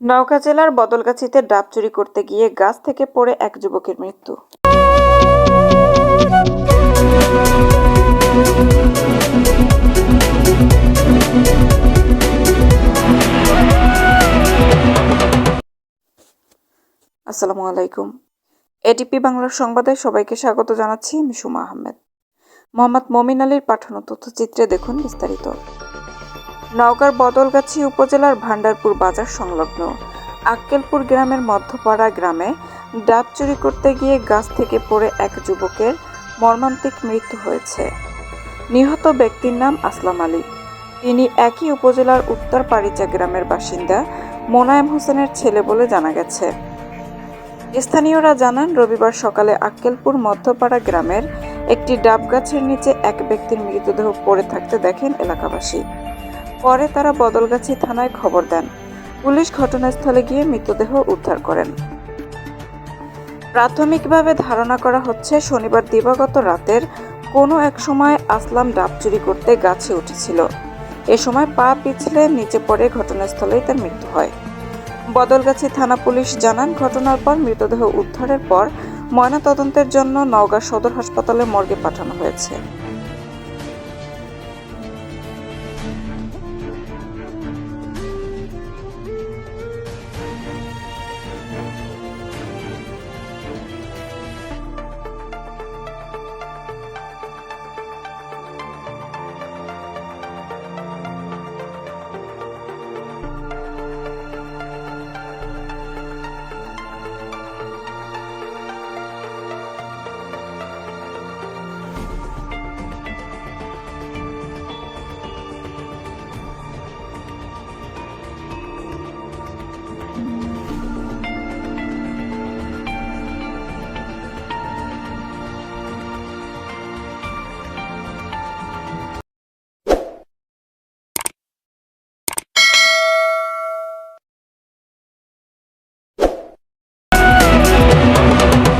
নওগাঁ জেলার বদলগাছিতে ডাব চুরি করতে গিয়ে গাছ থেকে পড়ে এক যুবকের মৃত্যু। আসসালামু আলাইকুম। এডিপি বাংলার সংবাদে সবাইকে স্বাগত জানাচ্ছি, আমি সুমা আহমেদ। মোহাম্মদ মমিন আলীর পাঠানো তথ্যচিত্রে দেখুন বিস্তারিত। নওগাঁর বদলগাছি উপজেলার ভান্ডারপুর বাজার সংলগ্ন। আক্কেলপুর গ্রামের মধ্যপাড়া গ্রামে ডাব চুরি করতে গিয়ে গাছ থেকে পড়ে এক যুবকের মর্মান্তিক মৃত্যু হয়েছে। নিহত ব্যক্তির নাম আসলাম আলী। তিনি একই উপজেলার উত্তর পারিচা গ্রামের বাসিন্দা মোনায়েম হোসেনের ছেলে বলে জানা গেছে। স্থানীয়রা জানান, রবিবার সকালে আক্কেলপুর মধ্যপাড়া গ্রামের একটি ডাব গাছের নিচে এক ব্যক্তির মৃতদেহ পড়ে থাকতে দেখেন এলাকাবাসী। পরে তারা বদলগাছি থানায় খবর দেন। পুলিশ ঘটনাস্থলে গিয়ে মৃতদেহ উদ্ধার করেন। প্রাথমিকভাবে ধারণা করা হচ্ছে, শনিবার দিবাগত রাতের কোনো এক সময় আসলাম ডাব চুরি করতে গাছে উঠেছিল। এ সময় পা পিছলে নিচে পড়ে ঘটনাস্থলেই তার মৃত্যু হয়। বদলগাছি থানা পুলিশ জানান, ঘটনার পর মৃতদেহ উদ্ধারের পর ময়নাতদন্তের জন্য নওগাঁ সদর হাসপাতালে মর্গে পাঠানো হয়েছে।